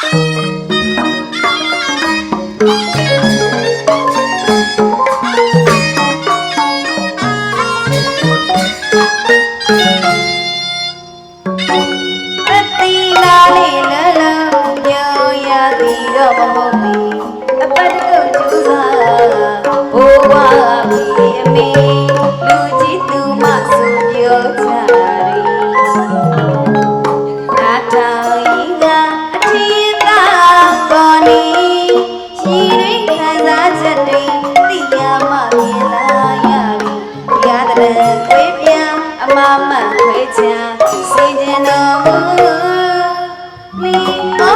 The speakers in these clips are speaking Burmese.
Thank you.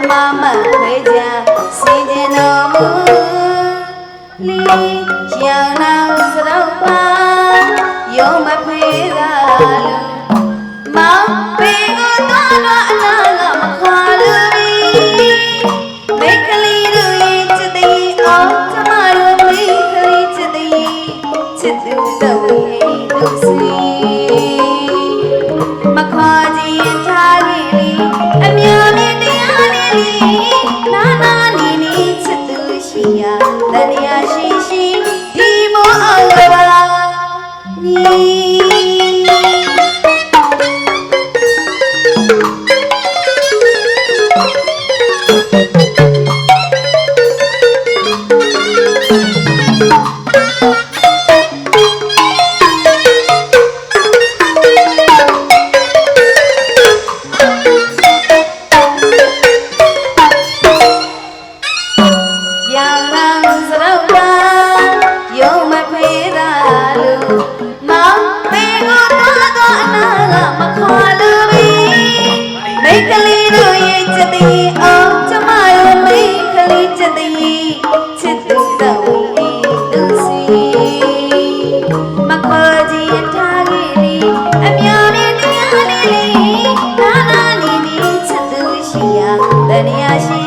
အမမခွေကြစင်ကြတော်မူလီရောင်လောင်စတော့ပါရောမဖေ 다시